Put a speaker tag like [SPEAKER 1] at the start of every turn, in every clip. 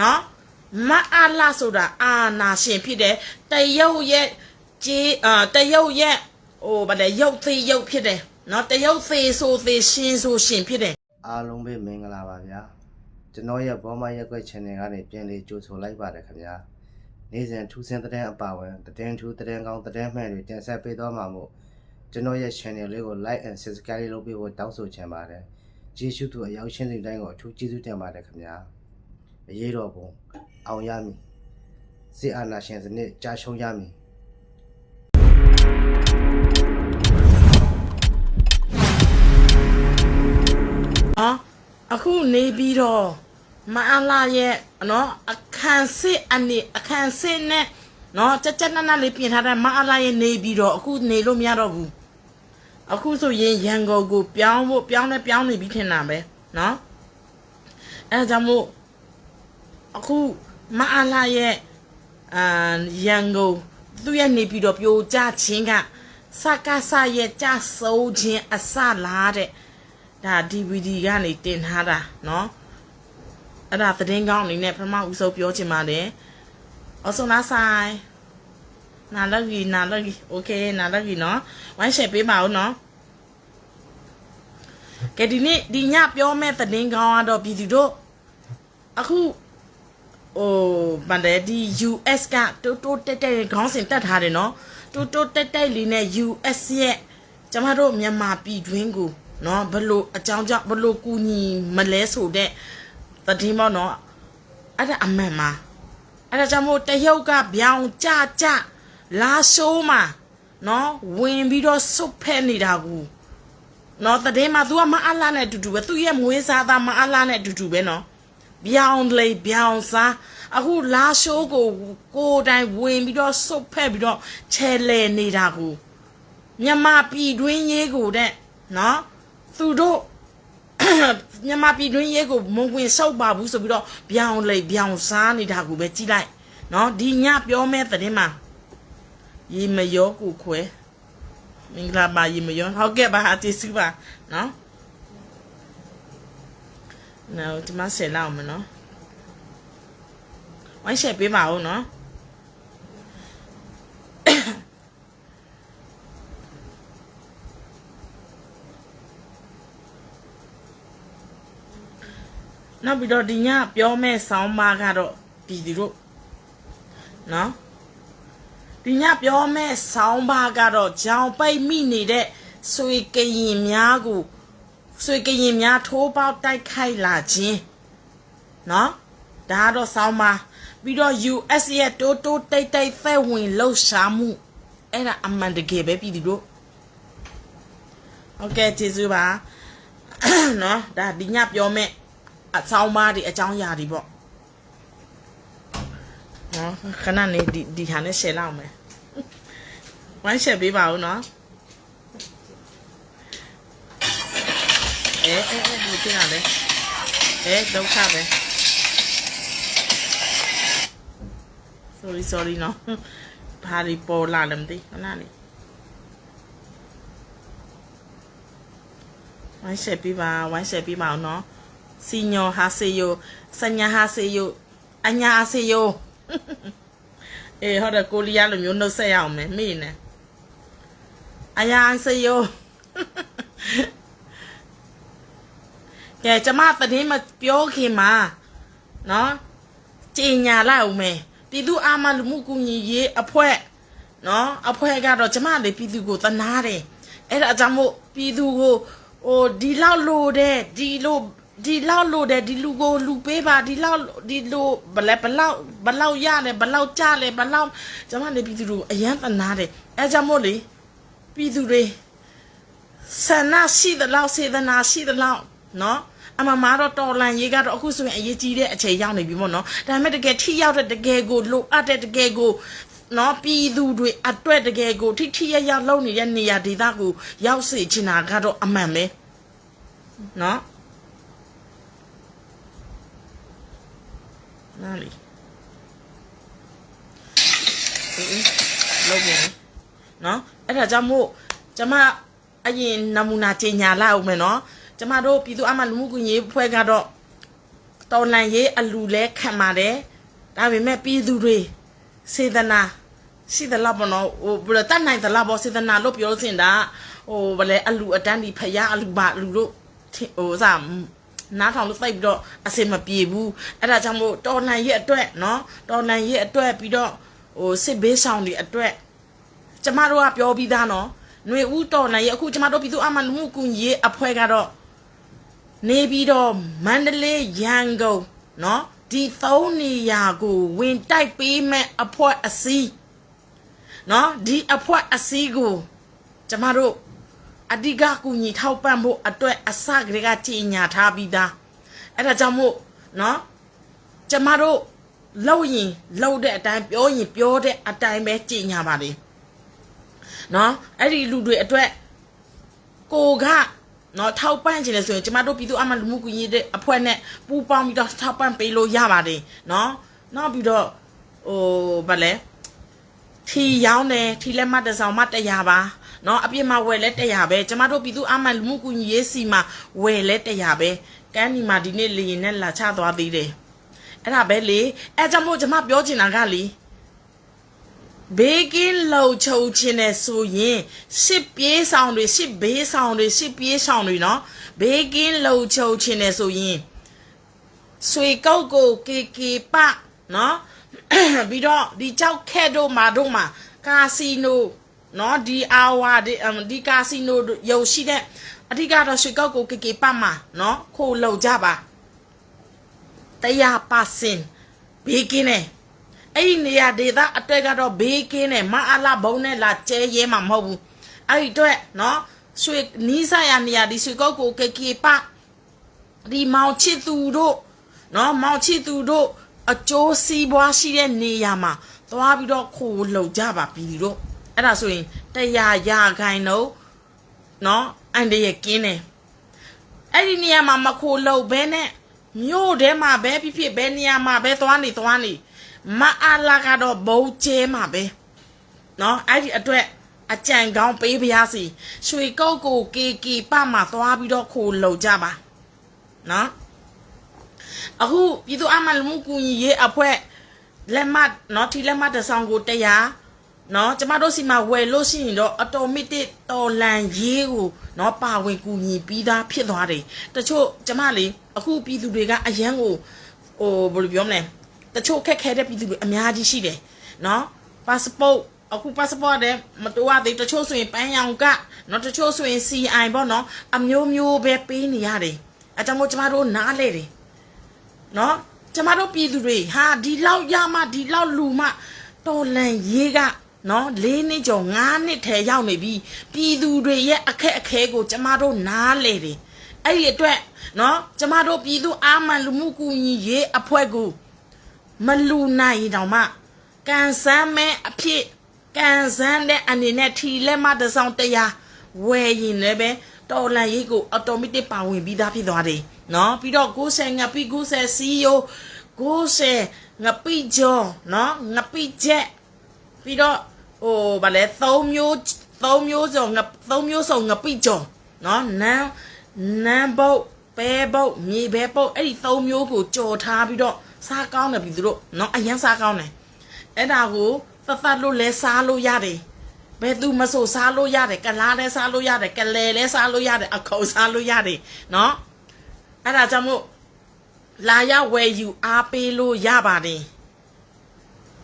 [SPEAKER 1] နော်မအားလာဆိုတာအာနာရှင်ဖြစ်တယ်တရုတ်ရဲ့ကြေးအာတရုတ်ရဲ့ဟိုဗါလေရုပ်သေးရုပ်ဖြစ်တယ်နော်တရုတ်သေးဆိုသေးရှင်ဆိုရှင်ဖြစ်တယ်
[SPEAKER 2] အားလုံးပဲမင်္ဂလာပါဗျာကျွန်တော်ရဲ့ဘောမရက်ွက် channel ကနေပြန်လေးကြိုဆိုလိုက်ပါတယ်ခင်ဗျာနေ့စဉ်ထူးဆန်းတဲ့အပါဝင်သတင်းထူးသတင်းကောင်းသတင်းမှန်တွေတင်ဆက်ပေးသွားမှာမို့ကျွန်တော်ရဲ့ channel လေးကို like and subscribe လေးလုပ်ပေးဖို့တောင်းဆိုချင်ပါတယ်ကျေးဇူးတူအရောက်ရှင်းတဲ့တိုင်းကိုအထူးကျေးဇူးတင်ပါတယ်ခင်ဗျာ အရေးတော်ပုံအောင်ရမည်စစ်အာဏာရှင်စနစ်ကြာရှုံးရမည်
[SPEAKER 1] နော်အခုနေပြီးတော့မအားလာရဲ့နော်အခန်းစစ်အနေအခန်းစစ်နဲ့နော်ကြက်ကြက်နက်နက်လေးပြင်ထားတဲ့မအားလာရဲ့နေပြီးတော့အခုနေလို့မရတော့ဘူးအခုဆိုရင်ရန်ကုန်ကိုပြောင်းဖို့ပြောင်းလဲပြောင်းနေပြီထင်တာပဲနော်အဲဒါကြောင့်မို့ အခုမအားလာရဲ့အာရန်ကုန်သူ့ရဲ့နေပြီးတော့ပြိုကျခြင်းကစကားဆရဲ့ကြဆုံးခြင်းအစလားတဲ့ ဒါ DVD ကနေတင်ထားတာเนาะအဲ့ဒါသတင်းကောင်းအနေနဲ့ပထမဦးဆုံးပြောချင်ပါတယ်အဆုံးလားဆိုင်နာလဂီနာလဂီโอเคနာလဂီเนาะဝိုင်းရှယ်ပေးပါဦးเนาะကဲဒီနေ့ဒီညပြောမဲ့သတင်းကောင်းကတော့ပြည်သူတို့အခု ဟိုဗန်တယ်ဒီ US ကတိုးတိုးတက်တက်ခေါင်းစဉ်တက်ထားတယ်နော်တိုးတိုးတက်တက်လေးနဲ့ US ရဲ့ကျမတို့မြန်မာပြည်တွင်းကိုနော်ဘလို့အကြောင်းကြောင့်ဘလို့ကူညီမလဲဆိုတဲ့တတိမောနော်အဲ့ဒါအမှန်ပါအဲ့ဒါကြောင့်မို့တရုတ်ကဗျောင်ကြကြလာရှိုးမှာနော်ဝင်ပြီးတော့ဆုတ်ဖဲနေတာကူနော်တတိမ तू ကမအလားနဲ့အတူတူပဲသူ့ရဲ့မွေးစားသားမအလားနဲ့အတူတူပဲနော် ပြောင်းလေပြောင်းစားအခုလာရှိုးကိုကိုယ်တိုင်ဝင်ပြီးတော့စုပ်ဖက်ပြီးတော့ချဲလဲနေတာကိုမြမပြည်တွင်းရေးကိုတဲ့နော်သူတို့မြမပြည်တွင်းရေးကိုမုံဝင်ဆောက်ပါဘူးဆိုပြီးတော့ပြောင်းလေပြောင်းစားနေတာကိုပဲကြည့်လိုက်နော်ဒီညပြောမဲ့သတင်းမှာရေမရောကိုခွဲမင်္ဂလာပါရေမရောဟုတ်ကဲ့ပါအတီးစုပါနော် နော်ဒီမှာဆယ်လောက်မယ်နော်ဝိုင်းရှယ်ပေးပါဦးနော်နောက်ပြီးတော့ဒီညပြောမဲ့ဆောင်းပါကတော့ပြည်သူတို့နော်ဒီညပြောမဲ့ဆောင်းပါကတော့ဂျောင်ပိတ်မိနေတဲ့ဆွေကရင်များကို ဆွေကရင်များထိုးပေါက်တိုက်ခိုက်လာခြင်းเนาะဒါကတော့ဆောင်းပါပြီးတော့ US ရဲ့တိုးတိုးတိတ်တိတ်ဖက်ဝင်လှုပ်ရှားမှုအဲ့ဒါအမှန်တကယ်ပဲပြည်သူတို့ဟုတ်ကဲ့ကျေးဇူးပါ เนาะဒါဒီညပြောမဲ့အဆောင်းပါဒီအကြောင်းအရာတွေပေါ့เนาะခဏနေဒီဒီဟာနဲ့ရှယ်လောက်မယ်ဝိုင်းရှယ်ပေးပါဦးเนาะ အဲအဲအဲဒီတင်ရတယ်အဲဒုက္ခပဲ sorry sorry နော်ဘာဒီပေါ်လာလည်းမသိခဏလေးဝိုင်းဆက်ပြီးပါဝိုင်းဆက်ပြီးပါအောင်နော်စီညောဟာစေယိုစညာဟာစေယိုအညာဟာစေယိုအေးဟောတဲ့ ကိုလီယာလိုမျိုးနှုတ်ဆက်ရအောင်မယ်မေ့နေအညာဟာစေယိုကဲကျမသတင်းမပြောခင်မှာနော်ကြင်ညာလိုက်အောင်မယ်ပြည်သူအာမလူမှုကူညီရေးအဖွဲ့နော်အဖွဲ့ကတော့ကျမလေပြည်သူကိုတနာတယ်အဲ့ဒါအကြောင်းမို့ပြည်သူကိုဟိုဒီလောက်လို့တဲ့ဒီလိုဒီလောက်လို့တဲ့ဒီလူကိုလူပေးပါဒီလောက်ဒီလိုဘလဲဘလောက်ဘလောက်ရတယ်ဘလောက်ကြလဲဘလောက်ကျမလေပြည်သူကိုအယမ်းတနာတယ်အဲ့ကြောင့်မို့လေပြည်သူတွေဆန္ဒရှိသလောက်စေတနာရှိသလောက်နော် အမမတော့တော်လန်ရေးကတော့အခုဆိုရင်အရေးကြီးတဲ့အချိန်ရောက်နေပြီမို့နော်ဒါပေမဲ့တကယ်ထိရောက်တဲ့တကယ်ကိုလိုအပ်တဲ့တကယ်ကိုနော်ပြည်သူတွေအတွက်တကယ်ကိုထိထိရရလုံနေတဲ့နေရာဒေသကိုရောက်စေချင်တာကတော့အမှန်ပဲနော်နားလီအေးအေးလုံးပြန်နော်အဲ့ဒါကြောင့်မို့ကျမအရင်နမူနာကြေညာလိုက်အောင်မယ်နော် ကျမတို့ပြည်သူ့အမလူမှုကွန်ရေးဖွဲ့ကတော့တတော်လန်ရေးအလူလဲခံပါတယ်ဒါပေမဲ့ပြည်သူတွေစေတနာရှိသလားပေါ့နော်ဟိုဘယ်လိုတတ်နိုင်သလားပေါ့စေတနာလို့ပြောလို့စင်တာဟိုဗလဲအလူအတန်းဒီဖယားအလူပါအလူတို့ထင်ဟိုစားနားထောင်လို့သိပ်ပြီးတော့အစင်မပြေဘူးအဲ့ဒါကြောင့်မို့တော်လန်ရဲ့အတွက်နော်တော်လန်ရဲ့အတွက်ပြီးတော့ဟိုစစ်ဘေးဆောင်တွေအတွက်ကျမတို့ကပြောပြီးသားနော်ຫນွေဦးတော်နိုင်ရဲ့အခုကျမတို့ပြည်သူ့အမှန်လူမှုကူညီရေးအဖွဲ့ကတော့ နေပြီးတော့မန္တလေးရန်ကုန်နော်ဒီသုံးနေရာကိုဝင်တိုက်ပေးမဲ့အဖွဲ့အစည်းနော်ဒီအဖွဲ့အစည်းကိုကျမတို့အဓိကကူညီထောက်ပံ့ဖို့အတွက်အစကလေးကကြီးညာထားပြီးသားအဲ့ဒါကြောင့်မို့နော်ကျမတို့လောက်ရင်လောက်တဲ့အတိုင်းပြောရင်ပြောတဲ့အတိုင်းပဲကြီးညာပါလေနော်အဲ့ဒီလူတွေအတွက်ကိုက နော်ထောက်ပံ့ခြင်းလဲဆိုရင်ကျမတို့ပြည်သူအမှန်လူမှုကူညီတဲ့အဖွဲ့နဲ့ပူးပေါင်းပြီးတော့ထောက်ပံ့ပေးလို့ရပါတယ်နော်နောက်ပြီးတော့ဟိုဗာလဲထီရောင်းတယ်ထီလက်မတစ်ဆောင်မ100ပါနော်အပြစ်မှာဝယ်လဲ100ပဲကျမတို့ပြည်သူအမှန်လူမှုကူညီရေးစီမှာဝယ်လဲ100ပဲကန်းဒီမှာဒီနေ့လေရင်နဲ့လာချသွားသေးတယ်အဲ့ဒါပဲလေအဲကြောင့်မို့ကျမပြောချင်တာကလေ ဘေးကင်းလှုပ်ချုပ်ခြင်းနဲ့ဆိုရင်စစ်ပြေးဆောင်တွေစစ်ဘေးဆောင်တွေစစ်ပြေးဆောင်တွေနော်ဘေးကင်းလှုပ်ချုပ်ခြင်းနဲ့ဆိုရင်ဆွေကောက်ကိုကေကေပနော်ပြီးတော့ဒီကြောက်ခဲတို့မာတို့မှာကာစီနိုနော်ဒီအာဝါဒီအမ်ဒီကာစီနိုတို့ရုံရှိတဲ့အဓိကတော့ဆွေကောက်ကိုကေကေပမှာနော်ခိုးလှုပ်ကြပါတရားပါစင်ဘေးကင်းနဲ့ အဲ့ဒီနေရာဒေသအတွက်ကတော့ဘေးကင်းတယ်မအားလာဘုံနဲ့လာကျဲရဲမှာမဟုတ်ဘူးအဲ့ဒီအတွက်နော်ရွှေနီးစပ်ရနေရာဒီရွှေကုတ်ကိုကေကေပဒီမောင်ချစ်သူတို့နော်မောင်ချစ်သူတို့အကျိုးစီးပွားရှိတဲ့နေရာမှာသွားပြီးတော့ခိုးလုံကြပါပြီတို့အဲ့ဒါဆိုရင်တရားရခိုင်တော့နော်အန်တရကင်းတယ်အဲ့ဒီနေရာမှာမခိုလုံဘဲနဲ့မြို့ထဲမှာပဲဖြစ်ဖြစ်ဘဲနေရာမှာပဲသွားနေသွားနေ မအားလာကတော့ဘုံကျဲမှာပဲเนาะအဲ့ဒီအတွက်အကြံကောင်းပေးပါရစီရွှေကုတ်ကိုကေကေပမှာသွားပြီးတော့ခိုလုံကြပါเนาะအခုပြည်သူ့အမှန်လူမှုကူညီရေးအဖွဲ့လက်မှတ်เนาะထီလက်မှတ်တစ်ဆောင်ကိုတရားเนาะကျမတို့စီမှာဝယ်လို့ရှိရင်တော့ automatic တော်လန်ရေးကိုเนาะပါဝင်ကူညီပြီးသားဖြစ်သွားတယ်တချို့ကျမလေးအခုပြည်သူတွေကအရန်ကိုဟိုဘယ်လိုပြောမလဲ တချို့ခက်ခဲတဲ့ပြည်သူတွေအများကြီးရှိတယ်နော်ပါစပို့အခု passport တဲ့မတူရသေးတချို့ဆိုရင်ပန်းရောင်ကနော်တချို့ဆိုရင် CI ပေါ့နော်အမျိုးမျိုးပဲပေးနေရတယ်အကြောင်းမို့ကျမတို့နားလဲတယ်နော်ကျမတို့ပြည်သူတွေဟာဒီလောက်ရမှဒီလောက်လူမှတော်လန်ရေးကနော်၄နှစ်ကျော်၅နှစ်ထဲရောက်နေပြီပြည်သူတွေရဲ့အခက်အခဲကိုကျမတို့နားလဲတယ်အဲ့ဒီအတွက်နော်ကျမတို့ပြည်သူအာမန်လူမှုကူညီရေးအဖွဲ့ကို မလူနိုင်ရင်တောင်မှကန်ဆန်းမဲအဖြစ်ကန်ဆန်းတဲ့အနေနဲ့ထီလက်မတစ်ဆောင်တရားဝယ်ရင်လည်းပဲတော်လန်ရေးကို automatic ပါဝင်ပြီးသားဖြစ်သွားတယ်နော်ပြီးတော့90ငပိ90 CEO 90ငပိကျော်နော်ငပိချက်ပြီးတော့ဟိုဗာလဲ3မျိုး3မျိုးစုံင3မျိုးစုံငပိကျော်နော်နန်းနန်းဘုတ်ပဲဘုတ်မြေပဲဘုတ်အဲ့ဒီ3မျိုးကိုကြော်ထားပြီးတော့ စားကောင်းတယ်ပြီးသူတို့နော်အရင်စားကောင်းတယ်အဲ့ဒါကိုသတ်သတ်လို့လဲစားလို့ရတယ်ဘယ်သူမဆိုစားလို့ရတယ်ကလားလဲစားလို့ရတယ်ကလဲလဲစားလို့ရတယ်အခေါ်စားလို့ရတယ်နော်အဲ့ဒါကြောင့်မို့လာရဝယ်ယူအားပေးလို့ရပါတယ်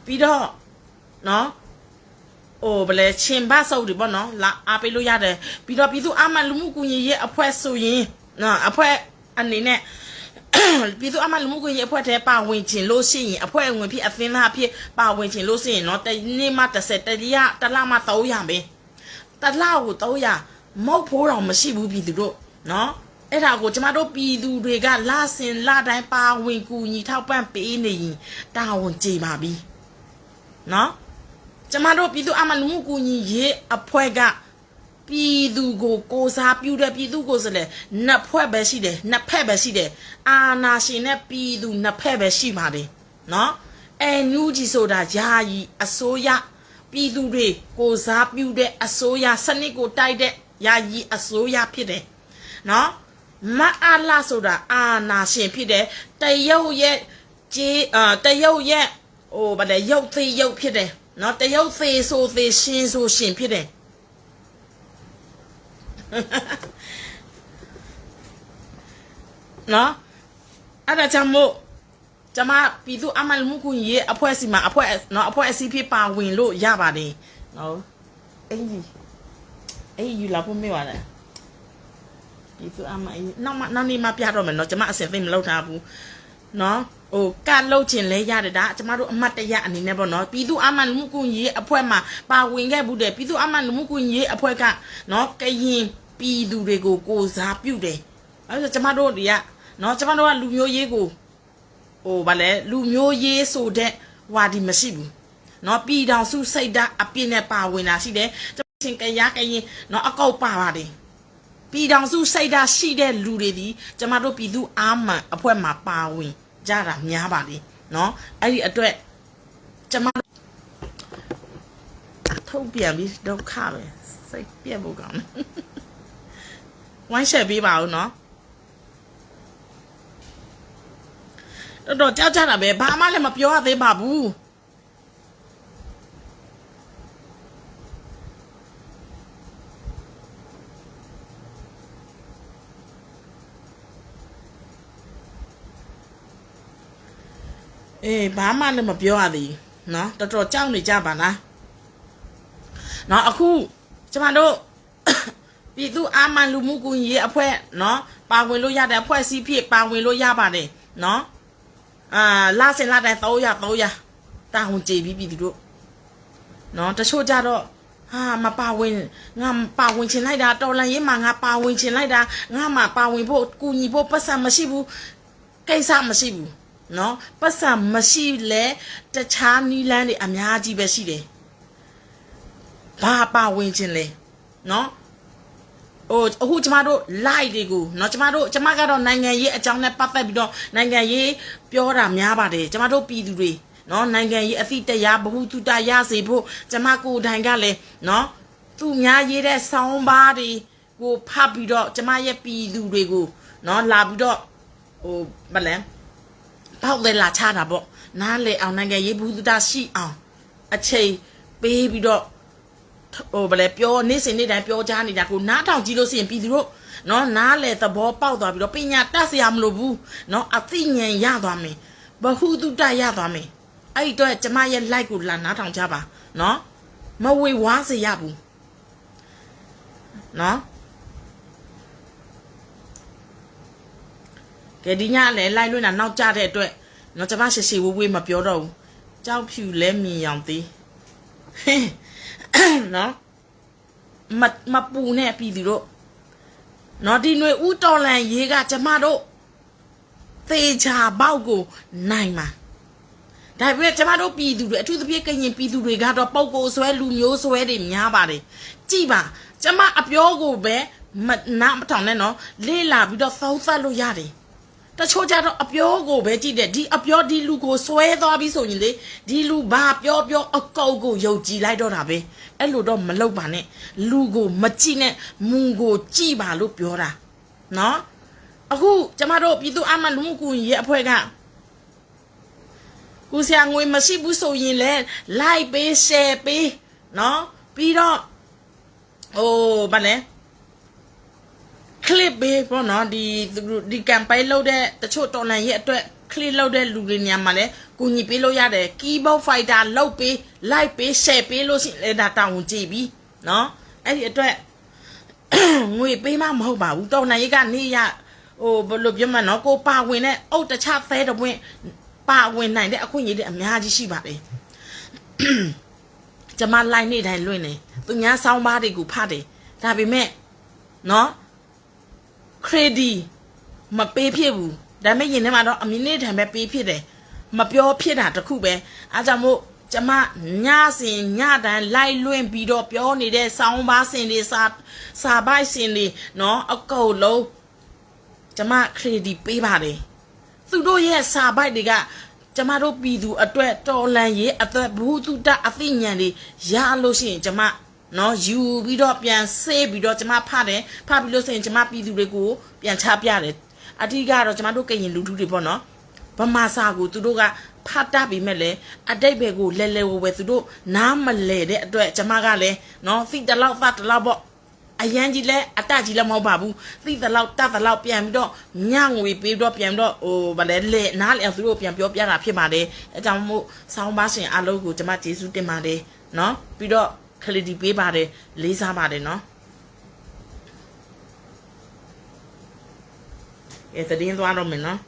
[SPEAKER 1] ပြီးတော့နော်ဟိုဘယ်လဲချင်းဘတ်စုပ်တွေပေါ့နော်လာအားပေးလို့ရတယ်ပြီးတော့ပြည်သူအမှန်လူမှုကူညီရေးအဖွဲ့ဆိုရင်နော်အဖွဲ့အနေနဲ့ ပြည်သူအမှန်လူမှုကွန်ရက်အဖွဲ့ထဲပါဝင်ခြင်းလို့ရှိရင်အဖွဲ့ဝင်ဖြစ်အသင်းသားဖြစ်ပါဝင်ခြင်းလို့ရှိရင်เนาะတနေ့မှ30တတိယတစ်လမှ300ပဲတစ်လကို300မဟုတ်ဖိုးတော့မရှိဘူးပြည်သူတို့เนาะအဲ့ဒါကိုကျမတို့ပြည်သူတွေကလာစင်လာတိုင်းပါဝင်ကူညီထောက်ပံ့ပေးနေရင်တာဝန်ကျေပါပြီเนาะကျမတို့ပြည်သူအမှန်လူမှုကူညီရေးအဖွဲ့က ပြည်သူကိုကိုစားပြုတဲ့ပြည်သူကိုဆိုလေနှစ်ဖွဲ့ပဲရှိတယ်နှစ်ဖက်ပဲရှိတယ်အာနာရှင်နဲ့ပြည်သူနှစ်ဖက်ပဲရှိပါတယ်နော်အဲနူးကြီးဆိုတာယာယီအစိုးရပြည်သူတွေကိုစားပြုတဲ့အစိုးရစနစ်ကိုတိုက်တဲ့ယာယီအစိုးရဖြစ်တယ်နော်မအားလာဆိုတာအာနာရှင်ဖြစ်တယ်တရုတ်ရဲ့ကြီးအာတရုတ်ရဲ့ဟိုဗါလေရုပ်သေးရုပ်ဖြစ်တယ်နော်တရုတ်သေးဆိုသေးရှင်ဆိုရှင်ဖြစ်တယ် နော်အဲ့ဒါကြောင့်မို့ကျမပြည်သူအမှန်မှုကူညီရေးအဖွဲ့အစည်းမှာအဖွဲ့နော်အဖွဲ့အစည်းဖြစ်ပါဝင်လို့ရပါတယ်နော်အင်ကြီးအေးယူလာဖို့မေ့ပါလားပြည်သူအမှန်အေးနောက်မှနောက်နေ့မှပြတော့မယ်နော်ကျမအစင်သိမလုပ်ထားဘူးနော် ဟိုကလှုပ်ချင်လဲရတယ်ဒါကျမတို့အမတ်တရအနေနဲ့ပေါ့နော်ပြည်သူအမှန်လူမှုကူညီရေးအဖွဲ့မှာပါဝင်ခဲ့ဘူးတဲ့ပြည်သူအမှန်လူမှုကူညီရေးအဖွဲ့ကနော်ကရင်ပြည်သူတွေကိုကိုစားပြုတယ်အဲဒါကျမတို့တွေကနော်ကျမတို့ကလူမျိုးရေးကိုဟိုဗာလဲလူမျိုးရေးဆိုတဲ့ဝါဒီမရှိဘူးနော်ပြည်တော်စုစိတ်ဓာတ်အပြည့်နဲ့ပါဝင်တာရှိတယ်ကျမချင်းကရကရင်နော်အကောက်ပါပါတယ်ပြည်ထောင်စုစိတ်ဓာတ်ရှိတဲ့လူတွေဒီကျမတို့ပြည်သူအာမန်အဖွဲ့မှာပါဝင် ကြတာများပါလေเนาะအဲ့ဒီအတွက်ကျမတို့ထုတ်ပြန်ပြီးဒုက္ခပဲစိတ်ပြက်ဖို့ကောင်းတယ်ဝိုင်းချက်ပေးပါဦးเนาะတော်တော်ကြောက်ကြတာပဲဘာမှလည်းမပြောရသေးပါဘူး အေးဘာမှလည်းမပြောရသေးနော်တော်တော်ကြောက်နေကြပါလားနော်အခုကျမတို့ပြည်သူအာမန်လူမှုကူညီရေးအဖွဲ့နော်ပါဝင်လို့ရတဲ့အဖွဲ့အစည်းဖြစ်ပါဝင်လို့ရပါတယ်နော်အာလာစင်လာတဲ့300 300တာဝန်ကြေပြီးပြည်သူတို့နော်တချို့ကြတော့ဟာမပါဝင်ငါပါဝင်ချင်လိုက်တာတော်လန်ရေးမှာငါပါဝင်ချင်လိုက်တာငါမှပါဝင်ဖို့ကူညီဖို့ပတ်စံမရှိဘူးကိစ္စမရှိဘူး เนาะပတ်စံမရှိလဲတခြားနီးလန်းတွေအများကြီးပဲရှိတယ်ဘာပါဝင်ခြင်းလဲเนาะဟိုအခုကျမတို့ live တွေကိုเนาะကျမတို့ကျမကတော့နိုင်ငံရေးအကြောင်းနဲ့ပတ်သက်ပြီးတော့နိုင်ငံရေးပြောတာများပါတယ်ကျမတို့ပြည်သူတွေเนาะနိုင်ငံရေးအသည့်တရားဘ ഹു တုတရစေဖို့ကျမကိုယ်တိုင်ကလည်းเนาะသူများရေးတဲ့ဆောင်းပါးတွေကိုဖတ်ပြီးတော့ကျမရဲ့ပြည်သူတွေကိုเนาะလာပြီးတော့ ဟိုဗလဲ ပေါက်တယ်လာချတာပေါ့နားလေအောင်နိုင်ငံရေးဘူးတရှိအောင်အချိန်ပေးပြီးတော့ဟိုဗလဲပြောနေ့စဉ်နေ့တိုင်းပြောကြနေတာကိုနားထောင်ကြည့်လို့ရှိရင်ပြည်သူတို့နော်နားလေသဘောပေါက်သွားပြီးတော့ပညာတတ်စရာမလိုဘူးနော်အသိဉာဏ်ရသွားမယ်ဘဟုတုတရသွားမယ်အဲ့ဒီတော့ကျမရဲ့ like ကိုလာနားထောင်ကြပါနော်မဝေဝါးစေရဘူးနော် ကဲဒီညလည်းလိုက်လွင့်တာနောက်ကျတဲ့အတွက်တော့ကျမရှိရှိဝေးဝေးမပြောတော့ဘူးကြောက်ဖြူလဲမြင်ရောင်သေးဟင်းနော်မမပူနဲ့ပြည်သူတို့နော်ဒီຫນွေဥတော်လန်ရေးကကျမတို့သေချာပေါက်ကိုနိုင်မှာဒါပေမဲ့ကျမတို့ပြည်သူတွေအထူးသဖြင့်ကရင်ပြည်သူတွေကတော့ပုံကိုဆွဲလူမျိုးဆွဲတွေများပါတယ်ကြည်ပါကျမအပြောကိုပဲမနာမထောင်နဲ့နော်လေးလာပြီးတော့သုံးသပ်လို့ရတယ် တချို့ကြတော့အပြောကိုပဲကြည့်တယ်ဒီအပြောဒီလူကိုဆွဲသွားပြီးဆိုရင်လေဒီလူဘာပြောပြောအကောက်ကိုယုံကြည်လိုက်တော့တာပဲအဲ့လိုတော့မလုပ်ပါနဲ့လူကိုမကြည့်နဲ့မူကိုကြည့်ပါလို့ပြောတာနော်အခုကျမတို့ပြည်သူအမှန်လူမှုကူညီရေးအဖွဲ့ကကိုဆရာငွေမရှိဘူးဆိုရင်လေ like ပေး share ပေးနော်ပြီးတော့ဟိုဗာလဲ clip ပဲပေါ့နော်ဒီသူတို့ဒီ campaign လုပ်တဲ့တချို့တော်လန်ရဲ့အတွက် clip လုပ်တဲ့လူတွေညမှာလဲကူညီပေးလို့ရတယ် keyboard fighter လုပ်ပေး like ပေး share ပေးလို့ရှိရင်လည်းဒါတောင်းကြည့်ပြီနော်အဲ့ဒီအတွက်ငွေပေးမှမဟုတ်ပါဘူးတော်လန်ရဲ့ကနေရဟိုဘယ်လိုပြောမလဲနော်ကိုပါဝင်တဲ့အုတ်တခြားသဲတပွင့်ပါဝင်နိုင်တဲ့အခွင့်အရေးတွေအများကြီးရှိပါတယ်ကျမ line နေ့တိုင်းလွင့်နေသူများဆောင်းပါးတွေကိုဖတ်တယ်ဒါပေမဲ့နော် ခရဒီမပေးဖြစ်ဘူးဒါပေမဲ့ရင်ထဲမှာတော့အမီနစ်ထံပဲပေးဖြစ်တယ်မပြောဖြစ်တာတခုပဲအားကြောင့်မို့ကျမညစဉ်ညတန်းလိုက်လွင့်ပြီးတော့ပြောနေတဲ့ဆောင်းပါးစင်တွေစာစာပိုက်စင်တွေเนาะအကုန်လုံးကျမခရဒီပေးပါတယ်သူတို့ရဲ့စာပိုက်တွေကကျမတို့ပြည်သူအတွက်တော်လန်ရေးအတွက်ဘူးသူတအသိဉာဏ်တွေရလို့ရှိရင်ကျမ နော်ယူပြီးတော့ပြန်ဆေးပြီးတော့ကျမဖတ်တယ်ဖတ်ပြီးလို့ဆိုရင်ကျမပြည်သူတွေကိုပြန်ချပြတယ်အဓိကတော့ကျမတို့ကရင်လူထုတွေပေါ့နော်ဗမာစာကိုသူတို့ကဖတ်တတ်ပြီးမဲ့လေအတိတ်ဘယ်ကိုလဲလဲဝဲဝဲသူတို့နားမလဲတဲ့အတွက်ကျမကလည်းနော်သိတလောက်သတ်တလောက်ပေါ့အရန်ကြီးလဲအတကြီးလည်းမဟုတ်ပါဘူးသိတလောက်တတ်တလောက်ပြန်ပြီးတော့ညငွေပေးတော့ပြန်ပြီးတော့ဟိုဗလဲလေနားလေအောင်သူတို့ပြန်ပြောပြတာဖြစ်ပါတယ်အဲကြောင့်မို့ဆောင်းပါရှင်အလုံးကိုကျမကျေးဇူးတင်ပါတယ်နော်ပြီးတော့ ခလီတီပေးပါတယ်လေးစားပါတယ်နော်အဲတည်င်းသွားတော့မယ်နော်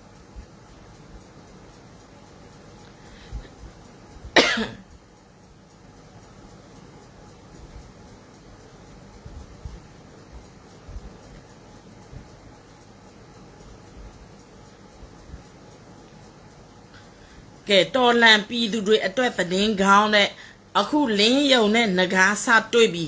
[SPEAKER 1] ကဲတော်လန်ပြည်သူတွေအတွက်သတင်းကောင်းတဲ့ အခုလင်းယုံနဲ့ငကားစတွေ့ပြီ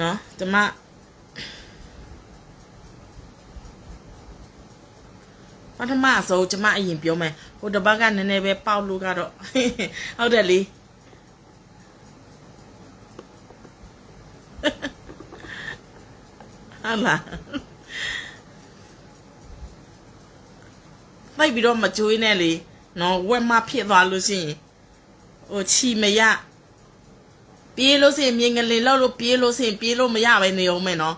[SPEAKER 1] နော်ကျမပထမဆုံးကျမအရင်ပြောမယ်ဟိုတစ်ပတ်ကနည်းနည်းပဲပေါက်လို့ကတော့ဟုတ်တယ်လေ လားလိုက်ပြီးတော့မကြွေးနဲ့လေနော်ဝက်မဖြစ်သွားလို့ရှိရင်ဟိုချီမရပြေးလို့ရှိရင်မြင်ကလေးလောက်လို့ပြေးလို့ရှိရင်ပြေးလို့မရပဲနေအောင်မယ်နော်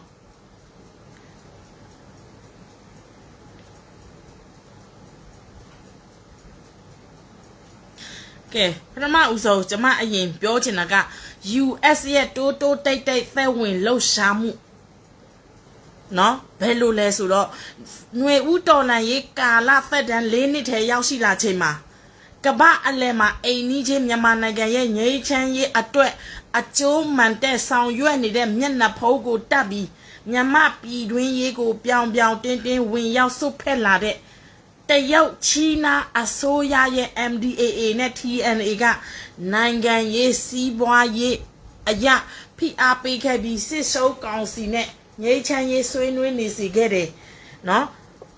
[SPEAKER 1] ကဲပထမဦးဆုံးကျမအရင်ပြောချင်တာက US ရဲ့တိုးတိုးတိတ်တိတ်သက်ဝင်လှုပ်ရှားမှု နော်ဘယ်လိုလဲဆိုတော့ຫນွေဦးတော်လန်ရေးကာလသက်တမ်း၄နှစ်ထဲရောက်ရှိလာချိန်မှာကမ္ဘာအလယ်မှာအိမ်နီးချင်းမြန်မာနိုင်ငံရဲ့ငြိမ်းချမ်းရေးအတွက်အကျိုးမှန်တဲ့ဆောင်ရွက်နေတဲ့မျက်နှာဖုံးကိုတက်ပြီးမြန်မာပြည်တွင်းရေးကိုပြောင်ပြောင်တင်းတင်းဝင်ရောက်ဆုတ်ဖက်လာတဲ့တရုတ်ချီနာအစိုးရရဲ့ MDAA နဲ့ TNA ကနိုင်ငံရေးစီးပွားရေးအရာဖိအားပေးခဲ့ပြီးစစ်စုပ်ကောင်စီနဲ့ ငြိမ်းချမ်းရေးဆွေးနွေးနေစီခဲ့တယ်နော်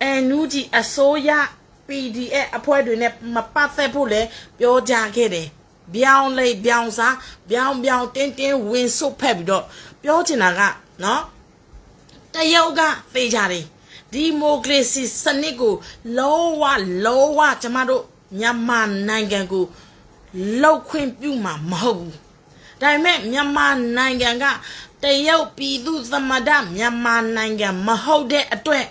[SPEAKER 1] အန်နူဂျီအစိုးရ PDF အဖွဲ့တွေနဲ့မပတ်သက်ဖို့လည်းပြောကြခဲ့တယ်ပြောင်းလေပြောင်းစားပြောင်းပြောင်းတင်းတင်းဝင်ဆုတ်ဖက်ပြီးတော့ပြောချင်တာကနော်တရုတ်ကဖေးကြတယ်ဒီမိုကရေစီစနစ်ကိုလောဝလောဝကျမတို့မြန်မာနိုင်ငံကိုလောက်ခွင့်ပြုမှာမဟုတ်ဘူးဒါပေမဲ့မြန်မာနိုင်ငံက တရုတ်ပြည်သူသမ္မတမြန်မာနိုင်ငံမဟုတ်တဲ့အတွက်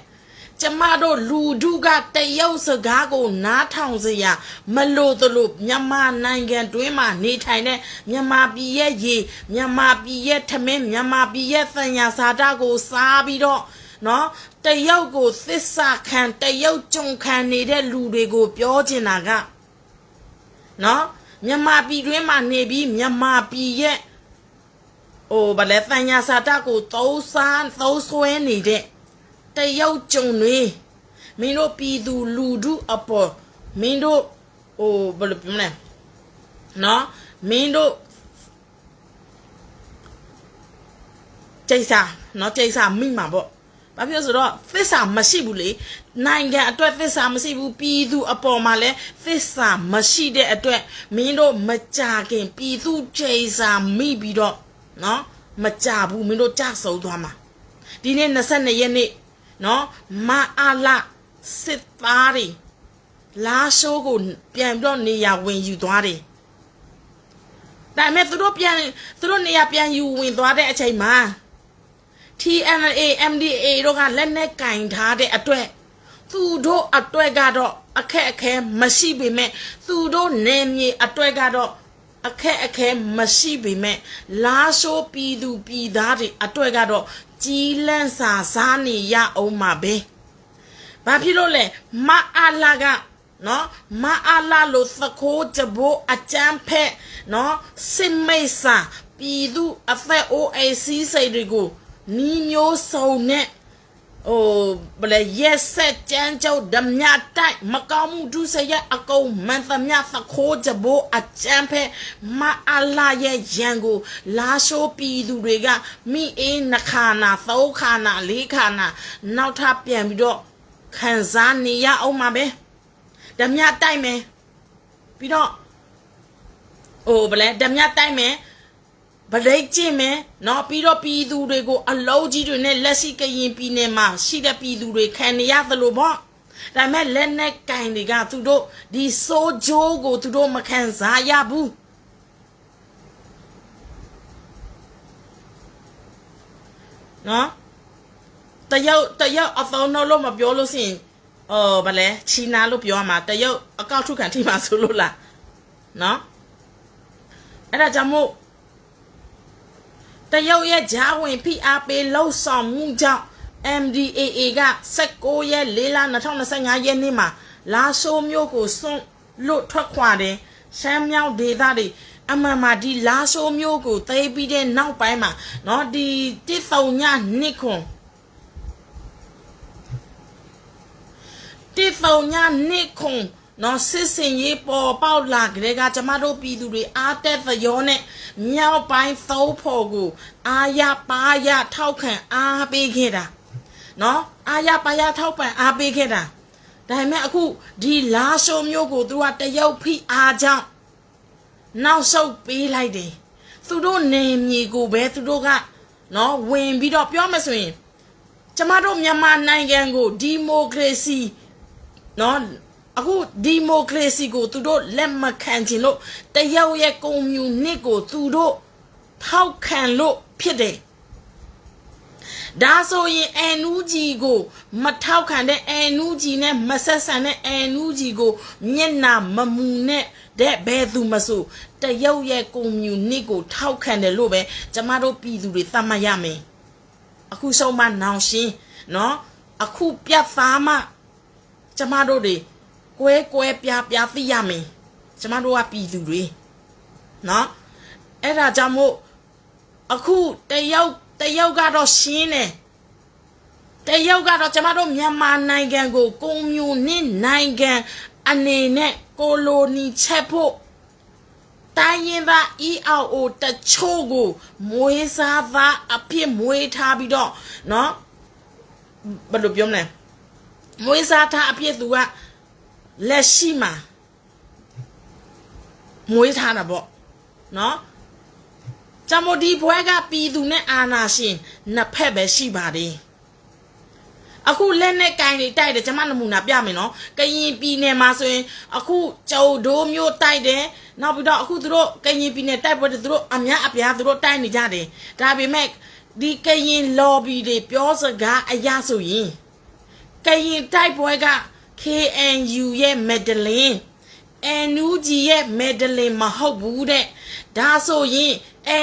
[SPEAKER 1] ကျမတို့လူထုကတရုတ်စကားကိုနားထောင်စရာမလိုသလိုမြန်မာနိုင်ငံတွင်းမှာနေထိုင်တဲ့မြန်မာပြည်ရဲ့ရေမြန်မာပြည်ရဲ့ထမင်းမြန်မာပြည်ရဲ့သံယာစာတကိုစားပြီးတော့နော်တရုတ်ကိုသစ္စာခံတရုတ်ကြုံခံနေတဲ့လူတွေကိုပြောချင်တာကနော်မြန်မာပြည်တွင်းမှာနေပြီးမြန်မာပြည်ရဲ့ ဟိုဗလဲတန်ညာစာတကိုသုံးစားသုံးဆွဲနေတဲ့တရုတ်ကြုံတွေမင်းတို့ပြည်သူလူထုအပေါ်မင်းတို့ဟိုဘယ်လိုပြောမလဲနော်မင်းတို့ကျိတ်စာနော်ကျိတ်စာမိမှာပေါ့ဘာဖြစ်လို့ဆိုတော့သစ္စာမရှိဘူးလေနိုင်ငံအတွက်သစ္စာမရှိဘူးပြည်သူအပေါ်မှာလည်းသစ္စာမရှိတဲ့အတွက်မင်းတို့မကြခင်ပြည်သူကျိတ်စာမိပြီးတော့ နော်မကြဘူးမင်းတို့ကြဆုံးသွားမှာဒီနေ့22ရက်နေ့နော်မအားလာစစ်သားတွေလာရှိုးကိုပြန်ပြီးတော့နေရဝင်ယူသွားတယ်ဒါပေမဲ့သူတို့ပြန်သူတို့နေရပြန်ယူဝင်သွားတဲ့အချိန်မှာ TNA MDA တို့ကလက်နဲ့ကင်ထားတဲ့အတွက်သူတို့အတွက်ကတော့အခက်အခဲမရှိပေမဲ့သူတို့နေမြေအတွက်ကတော့ အခက်အခဲမရှိပေမဲ့လာရှိုးပြည်သူပြည်သားတွေအတွက်ကတော့ကြီးလန့်စာစားနေရအောင်မှာပဲဘာဖြစ်လို့လဲမအားလာကနော်မအားလာလို့သခိုးကြဘိုးအကျန်းဖက်နော်စစ်မိတ်စာပြည်သူအသက်အိုးအိမ်စီးစိတ်တွေကိုနီးမျိုးစုံနဲ့ ဟိုဘယ်လဲရက်ဆက်ကြမ်းကြုတ်ဓမြတိုက်မကောင်းမှုဒုစရအကုန်မန်သမသခိုးကြဘိုးအကျန်းဖဲမအလာရဲ့ရန်ကို လာရှိုးပြည်သူတွေကမိအေးနှခါနာသုံးခါနာလေးခါနာနောက်ထပ်ပြန်ပြီးတော့ခံစားနေရအောင်ပါပဲဓမြတိုက်မယ်ပြီးတော့ဟိုဗလဲဓမြတိုက်မယ် ဗရိတ်ကျင့်မယ်နော်ပြီးတော့ပြည်သူတွေကိုအလုံးကြီးတွေနဲ့လက်ရှိကရင်ပြည်နယ်မှာရှိတဲ့ပြည်သူတွေခံရသလိုပေါ့ဒါပေမဲ့လက်နဲ့ကင်တွေကသူတို့ဒီစိုးဂျိုးကိုသူတို့မခံစားရဘူးနော်တရုတ်တရုတ်အသုံးတော့လို့မပြောလို့ရှိရင်အော်ဗလဲချီနာလို့ပြောရမှာတရုတ်အကောက်ထုခံထိမှာဆိုလို့လားနော်အဲ့ဒါကြောင့်မို့ တရုတ်ရဲ့ဂျာဝင်ဖိအားပေးလှုပ်ဆောင်မှုကြောင့် MDAA က16ရက်4လ2025ရက်နေ့မှာလာဆိုးမျိုးကိုစွန့်လွတ်ထွက်ခွာတယ်ရှမ်းမြောက်ဒေသတွေအမှန်မှဒီလာဆိုးမျိုးကိုသိမ်းပြီးတဲ့နောက်ပိုင်းမှာเนาะဒီတစ်စုံညနှစ်ခွန်တစ်စုံညနှစ်ခွန် နော်စစ်စင်ရေးပေါ်ပေါက်လာကြတဲ့ကကျမတို့ပြည်သူတွေအားတက်သရောနဲ့မြောက်ပိုင်းသုံးဖို့ကိုအာရပါရထောက်ခံအားပေးခဲ့တာနော်အာရပါရထောက်ပံ့အားပေးခဲ့တာဒါပေမဲ့အခုဒီလာရှုံမျိုးကိုသူကတရုတ်ဖိအားကြောင့်နောက်ဆုတ်ပေးလိုက်တယ်သူတို့နေမြေကိုပဲသူတို့ကနော်ဝင်ပြီးတော့ပြောမှဆိုရင်ကျမတို့မြန်မာနိုင်ငံကိုဒီမိုကရေစီနော် အခုဒီမိုကရေစီကိုသူတို့လက်မခံချင်လို့တရုတ်ရဲ့ကွန်မြူနစ်ကိုသူတို့ထောက်ခံလို့ဖြစ်တယ်ဒါဆိုရင်အန်နူဂျီကို မထောက်ခံတဲ့အန်နူဂျီနဲ့မဆက်ဆံတဲ့အန်နူဂျီကိုမျက်နာမမူနဲ့တဲ့ဘယ်သူမဆိုတရုတ်ရဲ့ကွန်မြူနစ်ကိုထောက်ခံတယ်လို့ပဲကျမတို့ပြည်သူတွေသတ်မှတ်ရမယ်အခုဆုံးမနောင်ရှင်းเนาะအခုပြတ်သားမှကျမတို့တွေ ကွဲကွဲပြားပြားသိရမယ်ကျမတို့ကပြည်သူတွေเนาะအဲ့ဒါကြောင့်မို့အခုတရုတ်တရုတ်ကတော့ရှင်းတယ်တရုတ်ကတော့ကျမတို့မြန်မာနိုင်ငံကိုကွန်မြူနစ်နိုင်ငံအနေနဲ့ကိုလိုနီချက်ဖို့တိုင်းရင်းသား EAO တချို့ကိုမွေးစားသားအဖြစ်မွေးထားပြီးတော့เนาะဘယ်လိုပြောမလဲမွေးစားထားအဖြစ်သူက လက်ရှိမှာမွေးထားတာပေါ့နော်ကြမိုဒီဘွဲကပြည်သူနဲ့အာနာရှင်နှစ်ဖက်ပဲရှိပါတယ်အခုလက်နဲ့ကင်တွေတိုက်တယ်ကျမနမူနာပြမယ်နော်ကရင်ပြည်နယ်မှာဆိုရင်အခုကျုံဒိုးမျိုးတိုက်တယ်နောက်ပြီးတော့အခုသူတို့ကရင်ပြည်နယ်တိုက်ပွဲတွေသူတို့အများအပြားသူတို့တိုက်နေကြတယ်ဒါပေမဲ့ဒီကရင် lobby တွေပြောစကားအရဆိုရင်ကရင်တိုက်ပွဲက KNU ရဲ့ Medellin NUG ရဲ့ Medellin မဟုတ်ဘူးတဲ့ဒါဆိုရင်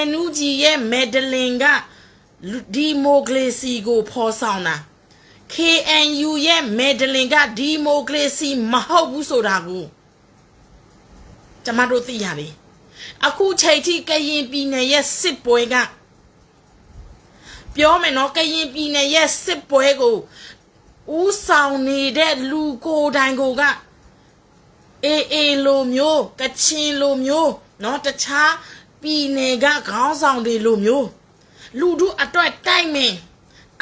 [SPEAKER 1] NUG ရဲ့ Medellin ကဒီမိုကရေစီကိုဖော်ဆောင်တာ KNU ရဲ့ Medellin ကဒီမိုကရေစီမဟုတ်ဘူးဆိုတာကိုကျမတို့သိရတယ်အခုချိန်ထိကရင်ပြည်နယ်ရဲ့စစ်ပွဲကပြောမယ်နော်ကရင်ပြည်နယ်ရဲ့စစ်ပွဲကို ဦးဆောင်နေတဲ့လူကိုယ်တိုင်ကိုကအေးအေးလိုမျိုးကချင်လိုမျိုးเนาะတခြားပြည်နယ်ကခေါင်းဆောင်တွေလိုမျိုးလူတို့အတွက်တိုက်မယ်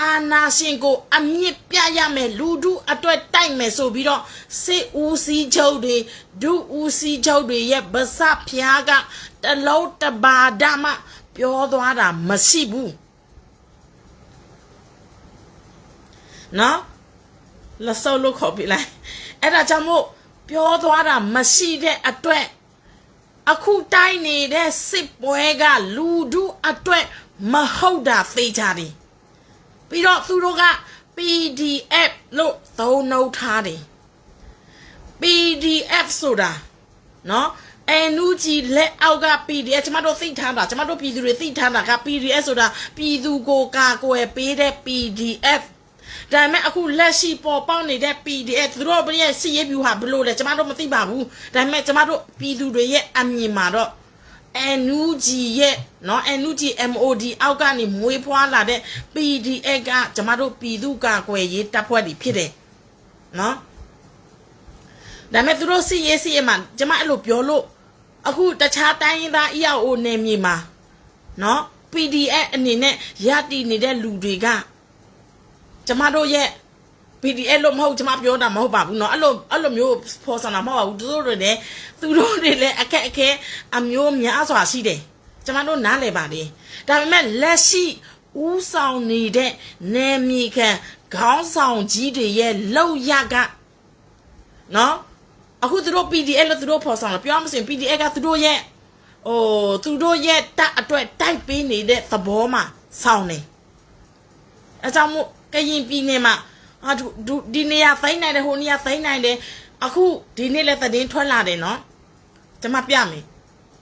[SPEAKER 1] အာနာရှင်ကိုအမြင့်ပြရမယ်လူတို့အတွက်တိုက်မယ်ဆိုပြီးတော့စစ်ဦးစီးချုပ်တွေဒုဦးစီးချုပ်တွေရဲ့ဗစဖျားကတလုံးတပါဒမှပြောသွားတာမရှိဘူးနော် လက်စောက်လို့ခေါ်ပြလိုက်အဲ့ဒါကြောင့်မို့ပြောသွားတာမရှိတဲ့အတွက်အခုတိုင်းနေတဲ့စစ်ပွဲကလူဒုအတွက်မဟုတ်တာသိကြတယ်ပြီးတော့သူတို့က PDF လို့သုံးနှုတ်ထားတယ် PDF ဆိုတာနော်အန်နူဂျီလက်အောက်က PDF ကျမတို့သိထားတာကျမတို့ပြည်သူတွေသိထားတာက PDF ဆိုတာပြည်သူကိုကာကွယ်ပေးတဲ့ PDF ဒါပေမဲ့အခုလက်ရှိပေါ်ပေါက်နေတဲ့ PDF သူတို့ဘယ်ရဲ့စီရေးဗျူဟာဘလို့လဲကျမတို့မသိပါဘူးဒါပေမဲ့ကျမတို့ပြည်သူတွေရဲ့အမြင်မှာတော့ NUG ရဲ့เนาะ NUG MOD အောက်ကနေမွေးဖွားလာတဲ့ PDF ကကျမတို့ပြည်သူ့ကာကွယ်ရေးတပ်ဖွဲ့တွေဖြစ်တယ်เนาะဒါပေမဲ့သူတို့စီရေးစီရေးမှာကျမအဲ့လိုပြောလို့အခုတခြားတိုင်းရင်းသား EAO နယ်မြေမှာเนาะ PDF အနေနဲ့ရတည်နေတဲ့လူတွေက ကျမတို့ရဲ့ PDF လို့မဟုတ်ကျွန်မပြောတာမဟုတ်ပါဘူးเนาะအဲ့လိုအဲ့လိုမျိုးဖော်ဆောင်တာမဟုတ်ပါဘူးသူတို့တွေလည်းသူတို့တွေလည်းအခက်အခဲအမျိုးများစွာရှိတယ်ကျွန်မတို့နားလည်ပါတယ်ဒါပေမဲ့လက်ရှိဥဆောင်နေတဲ့နေမီခံခေါင်းဆောင်ကြီးတွေရဲ့လောက်ရကနော်အခုသူတို့ PDF လို့သူတို့ဖော်ဆောင်တယ်ပြောမှဆိုရင် PDF ကသူတို့ရဲ့ဟိုသူတို့ရဲ့တက်အတွက်တိုက်ပေးနေတဲ့သဘောမှာစောင်းနေအဲကြောင့်မို့ ကရင်ပြည်နယ်မှာဟာဒူဒူဒီနေရာသိမ်းနိုင်တယ်ဟိုနေရာသိမ်းနိုင်တယ်အခုဒီနေ့လည်းသတင်းထွက်လာတယ်နော်ကျွန်မပြမယ်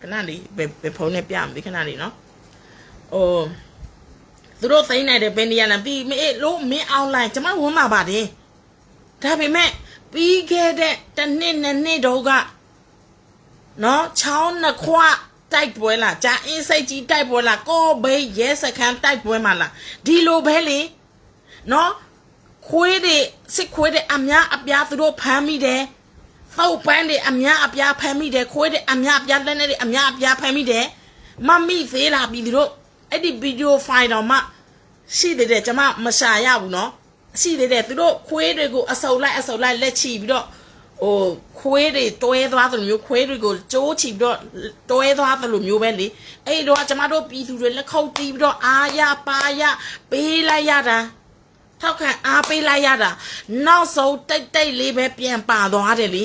[SPEAKER 1] ခဏလေးဘယ်ဘယ်ဖုန်းနဲ့ပြမယ်ခဏလေးနော်ဟိုသူတို့သိမ်းနိုင်တယ်ဘယ်နေရာလဲပြီးမေးလို့မင်းအွန်လိုင်းကျွန်မဝန်းမှာပါတယ်ဒါပေမဲ့ပြီးခဲ့တဲ့တစ်နှစ်နှစ်နှစ်တော့ကနော်ချောင်းနှစ်ခွတိုက်ပွဲလားဂျာအင်းစိတ်ကြီးတိုက်ပွဲလားကောဘေးရဲစခန်းတိုက်ပွဲမှာလားဒီလိုပဲလေ နော်ခွေးတွေစစ်ခွေးတွေအများအပြားသူတို့ဖမ်းမိတယ်သောက်ပန်းတွေအများအပြားဖမ်းမိတယ်ခွေးတွေအများအပြားလက်နဲ့တွေအများအပြားဖမ်းမိတယ်မမိသေးလားပြီသူတို့အဲ့ဒီဗီဒီယိုဖိုင်တော်မှရှိသေးတယ်ကျွန်မမရှာရဘူးနော်ရှိသေးတယ်သူတို့ခွေးတွေကိုအစုပ်လိုက်အစုပ်လိုက်လက်ချီပြီးတော့ဟိုခွေးတွေတွဲသွားသလိုမျိုးခွေးတွေကိုကြိုးချီပြီးတော့တွဲသွားသလိုမျိုးပဲလေအဲ့တော့ကျမတို့ပြည်သူတွေလက်ခုပ်တီးပြီးတော့အာရပါရပေးလိုက်ရတာ ထောက်ခံအားပေးလိုက်ရတာနောက်ဆုံးတိတ်တိတ်လေးပဲပြန်ပါသွားတယ်လေ